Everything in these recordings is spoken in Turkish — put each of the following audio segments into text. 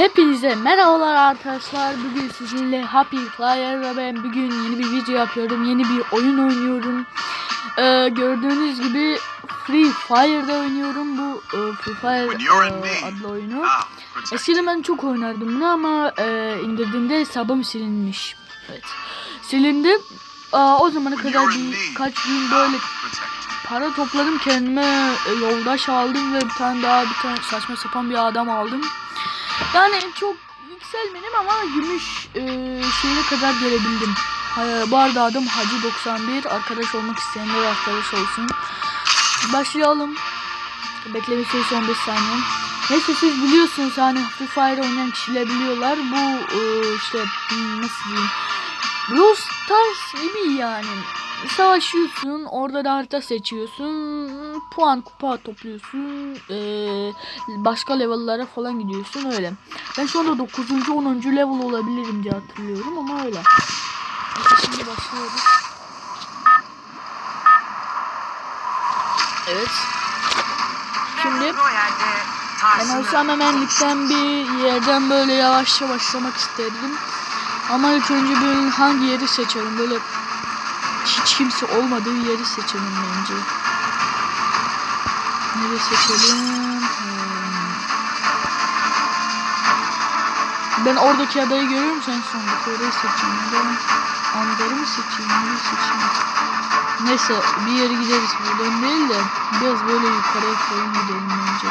Hepinize merhabalar arkadaşlar. Bugün sizinle Happy Flyer'la ben bugün yeni bir video yapıyorum. Yeni bir oyun oynuyorum. Ee, gördüğünüz gibi Free Fire'da oynuyorum. Bu e, Free Fire e, adlı oyunu. Ah. Eskiden ben çok oynardım bunu ama e, indirdiğimde hesabım silinmiş. Evet. Silindi. Aa, o zamana kadar need. birkaç gün böyle Ah, protect. para topladım kendime e, yoldaş aldım ve bir tane daha bir tane saçma sapan bir adam aldım. Yani çok yükselmedim ama gümüş e, şeyine kadar gelebildim. Bu adım Hacı 91 arkadaş olmak isteyenler arkadaş olsun. Başlayalım. Bekleme süresi 15 saniye. Neyse siz biliyorsunuz hani Free Fire oynayan kişiler biliyorlar. Bu e, işte hmm, nasıl diyeyim. Brawl Stars gibi yani. Savaşıyorsun, orada da harita seçiyorsun, puan kupa topluyorsun, eee, başka level'lara falan gidiyorsun öyle. Ben şu anda 9. 10. level olabilirim diye hatırlıyorum ama öyle. Neyse şimdi başlıyoruz. Evet. Şimdi ben olsam hemen ligden bir yerden böyle yavaşça başlamak isterdim. Ama ilk önce bir hangi yeri seçelim? Böyle hiç kimse olmadığı yeri seçelim bence. Nereye seçelim? Hmm. Ben oradaki adayı görüyorum sen sondaki orayı seçeyim. Da Angar'ı mı seçeyim? Nereyi seçeyim? Neyse bir yere gideriz buradan değil de biraz böyle yukarıya falan gidelim bence.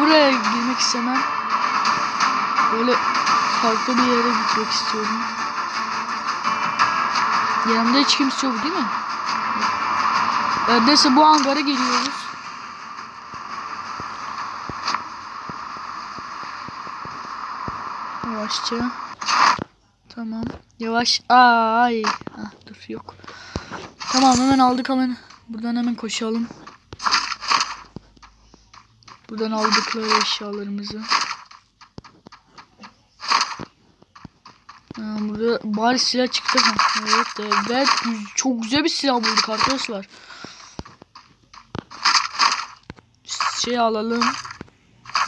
Buraya girmek istemem. Böyle farklı bir yere gitmek istiyorum. Yanımda hiç kimse yok değil mi? Evet, neyse bu hangara geliyoruz. Yavaşça. Tamam. Yavaş. Ay. Ha, dur yok. Tamam hemen aldık hemen. Buradan hemen koşalım. Buradan aldıkları eşyalarımızı. Burada bari silah çıktı. Evet, evet çok güzel bir silah bulduk arkadaşlar. Şey alalım.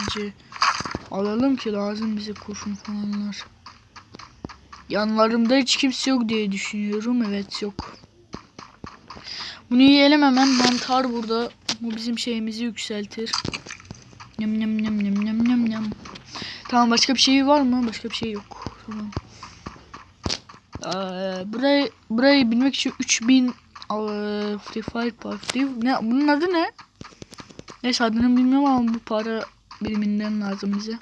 Bence alalım ki lazım bize kurşun falanlar. Yanlarımda hiç kimse yok diye düşünüyorum. Evet yok. Bunu yiyelim hemen. Mantar burada. Bu bizim şeyimizi yükseltir. Nem nem nem nem nem nem nem. Tamam başka bir şey var mı? Başka bir şey yok. Tamam. Ee, burayı burayı bilmek için 3000 eee, Free Fire Party. Ne bunun adı ne? Neyse adını bilmiyorum ama bu para biriminden lazım bize.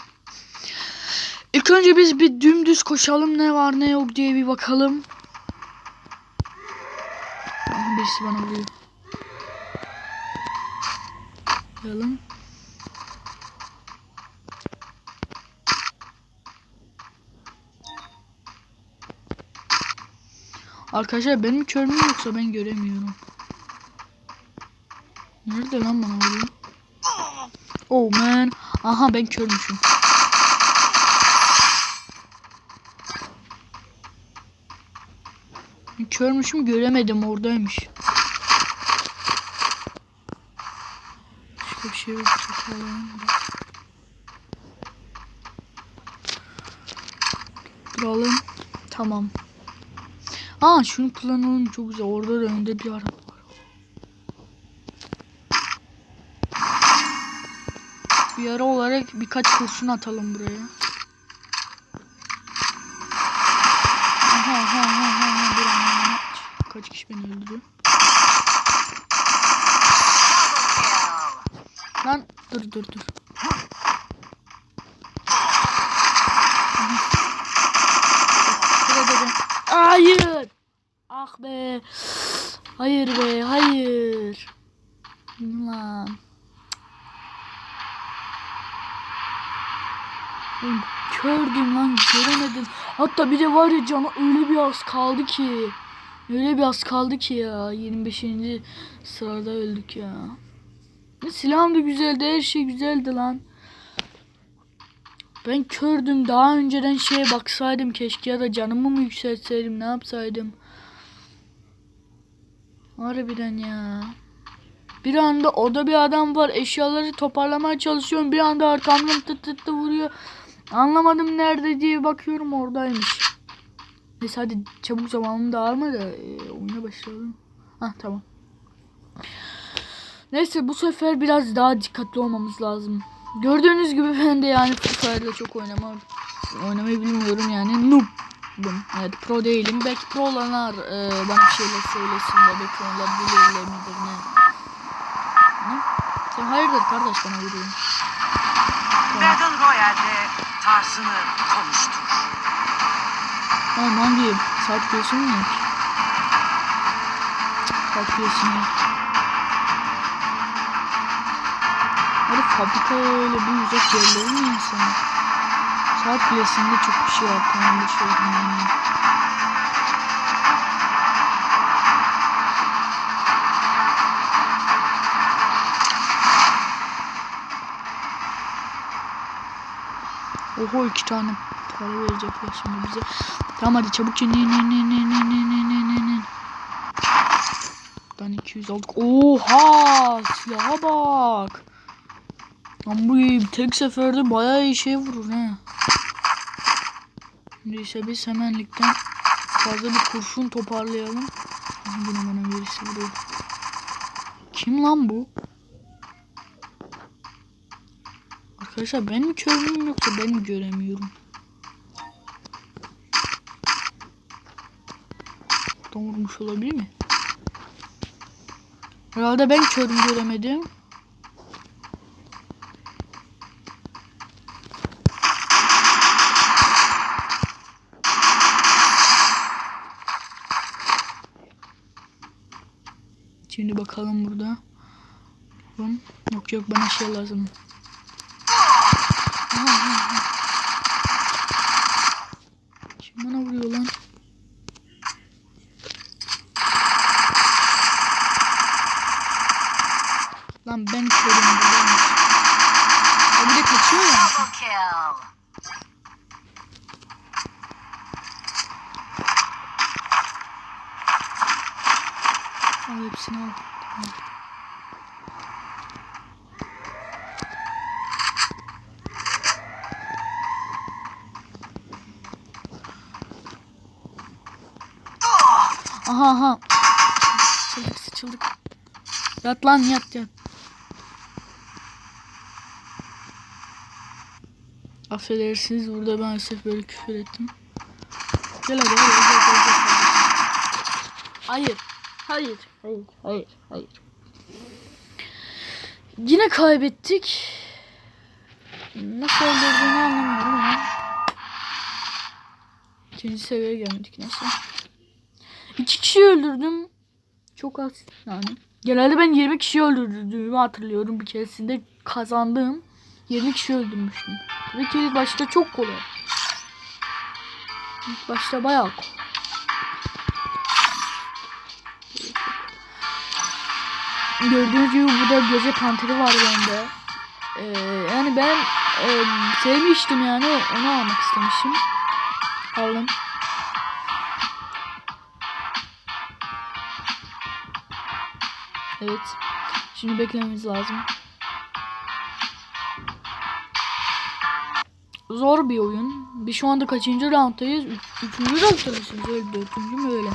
İlk önce biz bir dümdüz koşalım ne var ne yok diye bir bakalım. Birisi bana vuruyor. Bakalım. Arkadaşlar benim mü yoksa ben göremiyorum. Nerede lan bana vuruyor? Oh man. Aha ben körmüşüm. Körmüşüm göremedim oradaymış. Başka bir şey yok. Duralım. Tamam. Aa şunu kullanalım çok güzel. Orada da önde bir araba var. Bir ara olarak birkaç kurşun atalım buraya. Aha aha aha aha dur ama kaç kişi beni öldürüyor. Lan dur dur dur. Şurada da- Hayır. Ah be. Hayır be hayır. Lan. Ben kördüm lan göremedim. Hatta bir de var ya canı öyle bir az kaldı ki. Öyle bir az kaldı ki ya. 25. sırada öldük ya. Silahım da güzeldi her şey güzeldi lan. Ben kördüm daha önceden şeye baksaydım keşke ya da canımı mı yükseltseydim ne yapsaydım. Harbiden ya. Bir anda orada bir adam var. Eşyaları toparlamaya çalışıyorum. Bir anda arkamdan tıt tıt tıt vuruyor. Anlamadım nerede diye bakıyorum oradaymış. Neyse hadi çabuk zamanını da alma da e, oyuna başlayalım. Hah tamam. Neyse bu sefer biraz daha dikkatli olmamız lazım. Gördüğünüz gibi ben de yani Free Fire'da çok oynama, oynamayı bilmiyorum yani noob'um. Evet pro değilim. Belki pro olanlar e, bana bir şeyler söylesin de belki onlar bilirler midir ne. Ne? Sen hayırdır kardeş bana vuruyorsun. Tamam. Battle Royale'de tarzını konuştur. Tamam hangi saat diyorsun mu? Saat diyorsun ya. Hadi fabrika öyle bir uzak yerleri mi insan? Saat kulesinde çok bir şey var. Tamam da şey yani. Oho iki tane para verecekler şimdi bize. Tamam hadi çabuk in in in in in in in in in in. Buradan 200 aldık. Oha silaha bak. Lan bu tek seferde bayağı iyi şey vurur. Şimdi ise biz hemenlikten fazla bir kurşun toparlayalım. Yine bana birisi vuruyor. Kim lan bu? Arkadaşlar ben mi körüm yoksa ben mi göremiyorum? Vurmuş olabilir mi? Herhalde ben körüm göremedim. Şimdi bakalım burada. Bakalım. Yok yok bana şey lazım. Aha, aha, aha. Kim bana vuruyor lan? Lan ben körüm buradaymış. O bir de kaçıyor ya. Double kill. Al hepsini al. Tamam. Aha aha. Sıçıldık sıçıldık. Yat lan yat yat. Affedersiniz burada maalesef böyle küfür ettim. Gel hadi hadi hadi hadi. Hayır. Hayır. Hayır. Hayır. Hayır. Yine kaybettik. Nasıl öldürdüğünü anlamıyorum ama. İkinci seviyeye gelmedik neyse. İki kişi öldürdüm. Çok az yani. Genelde ben 20 kişi öldürdüğümü hatırlıyorum. Bir keresinde kazandığım 20 kişi öldürmüştüm. Tabii ki ilk başta çok kolay. İlk başta bayağı kolay. Gördüğünüz gibi burada gece panteri var bende. Ee, yani ben e, sevmiştim yani onu almak istemişim. Aldım. Evet. Şimdi beklememiz lazım. Zor bir oyun. Biz şu anda kaçıncı rounddayız? Üç, üçüncü roundda mısınız? Öyle dördüncü mü öyle?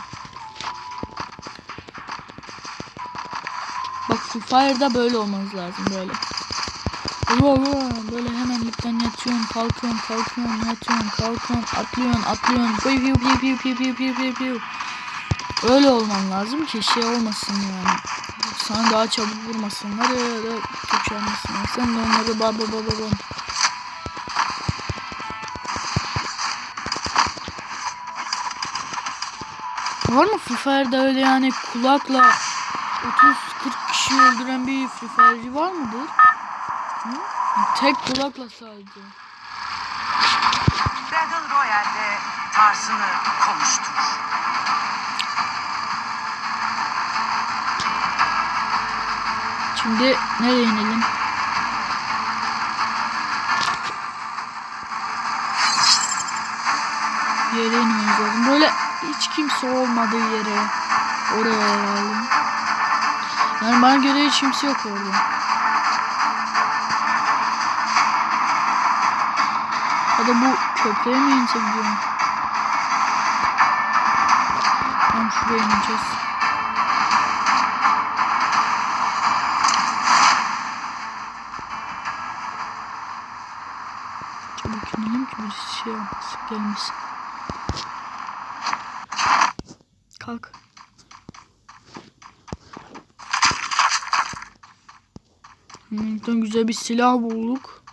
Bak Free Fire'da böyle olmanız lazım böyle. Böyle hemenlikten yatıyorsun, kalkıyorsun, kalkıyorsun, yatıyorsun, kalkıyorsun, atlıyorsun, atlıyorsun. Piu piu piu piu piu piu piu piu piu. Öyle olman lazım ki şey olmasın yani. Sana daha çabuk vurmasınlar ya da çok olmasınlar. Sen de onları ba ba ba ba ba. Var mı Fire'da öyle yani kulakla 30-40 kişi öldüren bir Free Fire'ci var mıdır? Hı? Tek kulakla sadece. Battle Royale'de tarzını konuştur. Şimdi nereye inelim? Bir yere inmemiz lazım. Böyle hiç kimse olmadığı yere. Oraya herhalde. Yani bana göre hiç kimse yok orada. Ya da bu köprüye mi insek diyorum. Tamam şuraya ineceğiz. Şey yapmasın, gelmesin. Kalk. Bundan güzel bir silah bulduk.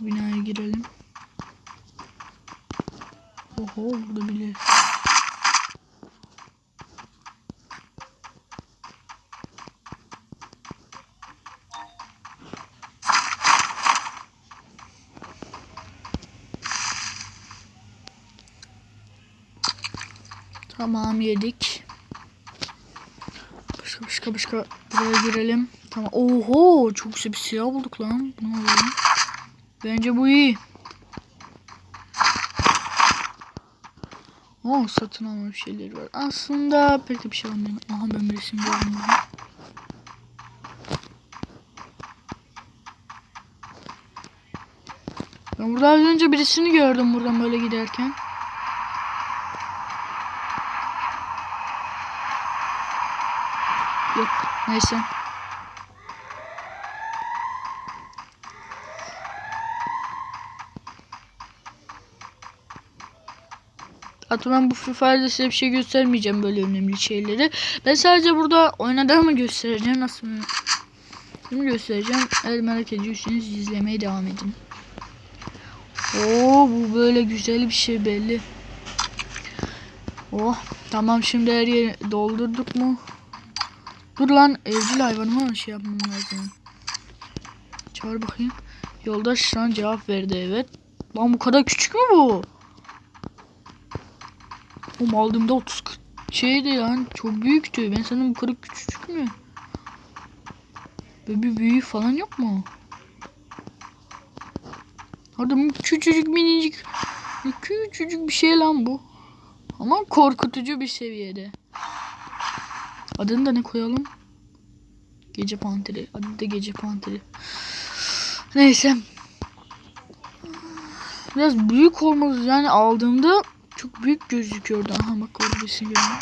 Bu binaya girelim. Oho burada bile. Tamam yedik. Başka başka başka buraya girelim. Tamam. Oho çok güzel bir silah bulduk lan. Ne oluyor? Bence bu iyi. Oh satın alma bir şeyleri var. Aslında pek de bir şey almıyorum. Aha ben bir resim gördüm. Ben burada az önce birisini gördüm buradan böyle giderken. Yok neyse. Ben bu Free size bir şey göstermeyeceğim böyle önemli şeyleri. Ben sadece burada oynadığımı göstereceğim. Nasıl? Şimdi göstereceğim. Eğer merak ediyorsanız izlemeye devam edin. Oo bu böyle güzel bir şey belli. Oh tamam şimdi her yeri doldurduk mu? Dur lan evcil hayvanıma şey yapmam lazım. Çağır bakayım. Yoldaş şu an cevap verdi evet. Lan bu kadar küçük mü bu? Oğlum aldığımda 30 40 şeydi lan çok büyüktü. Ben sanırım bu kadar küçücük mü? Böyle bir büyüğü falan yok mu? Adam küçücük minicik küçücük bir şey lan bu. Ama korkutucu bir seviyede. Adını da ne koyalım? Gece panteri. Adı da gece panteri. Neyse. Biraz büyük olmalı yani aldığımda çok büyük gözüküyordu. Aha bak orada bir şey görüyorum.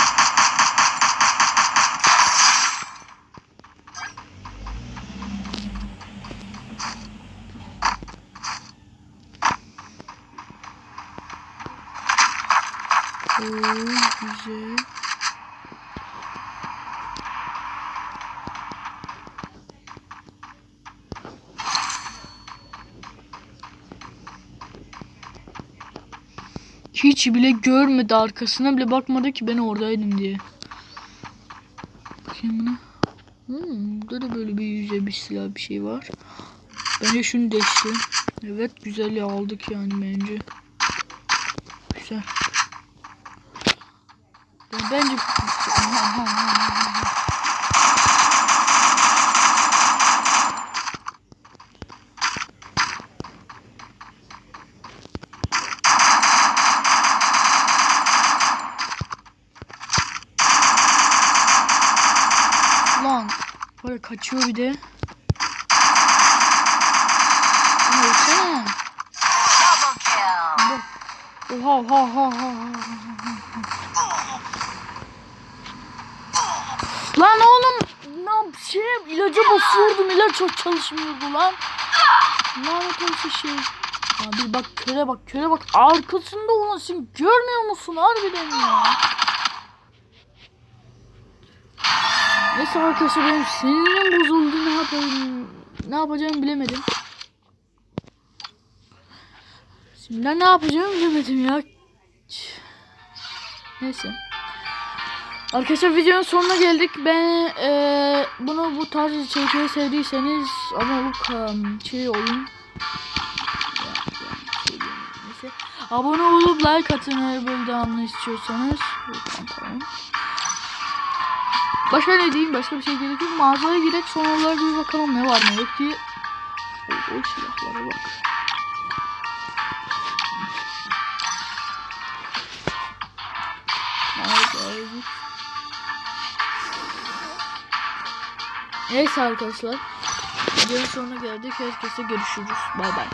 Güzel. Hiç bile görmedi arkasına bile bakmadı ki ben oradaydım diye. Bakayım buna. Hmm, burada da böyle bir yüze bir silah bir şey var. Bence şunu değişti. Evet güzel ya aldık yani bence. Güzel. Ben bence. böyle kaçıyor bir de. Kill. Oha oha oha oha. Lan oğlum lan şey ilacı basıyordum ilaç çalışmıyordu lan. Lanet olsun şey. Abi bak köre bak köre bak arkasında olan sen görmüyor musun harbiden ya. Neyse arkadaşlar benim sinirim bozuldu ne yapayım ne yapacağımı bilemedim. Şimdi ne yapacağımı bilemedim ya. Neyse. Arkadaşlar videonun sonuna geldik. Ben eee, bunu bu tarz içerikleri sevdiyseniz olup um, şey olun. Abone olup like atın eğer böyle devamlı istiyorsanız. Tamam. Başka ne diyeyim? Başka bir şey gerek yok. Mağazaya girek son olarak bir bakalım ne var ne yok ki. O, o silahlara bak. Mağazaya git. Neyse arkadaşlar. Videonun sonuna geldik. Herkese görüşürüz. Bay bay.